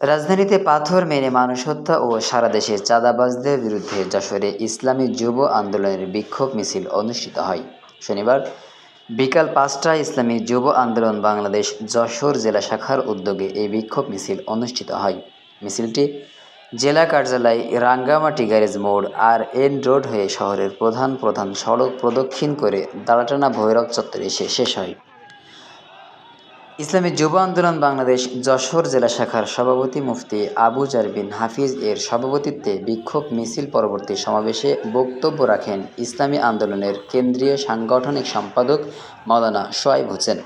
রাজধানীতে পাথর মেরে মানুষ হত্যা ও সারা দেশে চাঁদাবাজদের বিরুদ্ধে যশোরে ইসলামী যুব আন্দোলনের বিক্ষোভ মিছিল অনুষ্ঠিত হয়। শনিবার বিকাল পাঁচটায় ইসলামী যুব আন্দোলন বাংলাদেশ যশোর জেলা শাখার উদ্যোগে এই বিক্ষোভ মিছিল অনুষ্ঠিত হয়। মিছিলটি জেলা কার্যালয় রাঙ্গামাটি গ্যারেজ মোড় আর এন রোড হয়ে শহরের প্রধান প্রধান সড়ক প্রদক্ষিণ করে দাঁড়াটানা ভৈরব চত্বরে এসে শেষ হয়। ইসলামী যুব আন্দোলন বাংলাদেশ যশোর জেলা শাখার সভাপতি মুফতি আবু জার বিন হাফিজ এর সভাপতিত্বে বিক্ষোভ মিছিল পরবর্তী সমাবেশে বক্তব্য রাখেন ইসলামী আন্দোলনের কেন্দ্রীয় সাংগঠনিক সম্পাদক মাওলানা সোয়াইব হোসেন।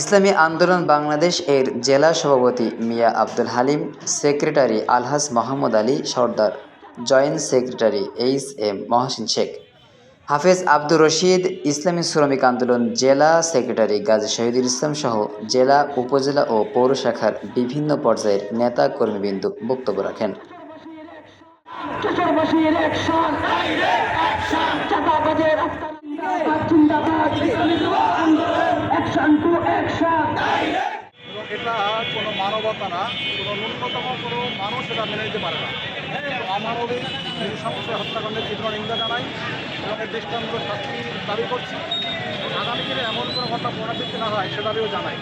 ইসলামী আন্দোলন বাংলাদেশ এর জেলা সভাপতি Mia Abdul Halim, secretary Alhaj Mohammad Ali, Sardar joint secretary H M Mohsin Sheikh. Hafez Abdur Rashid ইসলামী শ্রমিক আন্দোলন জেলা সেক্রেটারি গাজী শহীদুল ইসলাম সহ জেলা উপজেলা ও পৌর শাখার বিভিন্ন পর্যায়ের নেতা কর্মীবৃন্দ বক্তব্য রাখেন। কিশোরবাসীর অ্যাকশন চাঁদাবাজের জিন্দাবাদ অ্যাকশন টু অ্যাকশন এবং এটা কোনো মানবতা না কোনো ন্যূনতম কোনো মানুষ এটা মেনে নিতে পারে না। তো আমানবিক নৃশংস হত্যাকাণ্ডের তীব্র নিন্দা জানাই। এবং দৃষ্টান্ত শাস্তি দাবি করছি। আগামী দিনে এমন কোনো ঘটনা পুনরাবৃত্তি না হয়, সে দাবিও জানাই।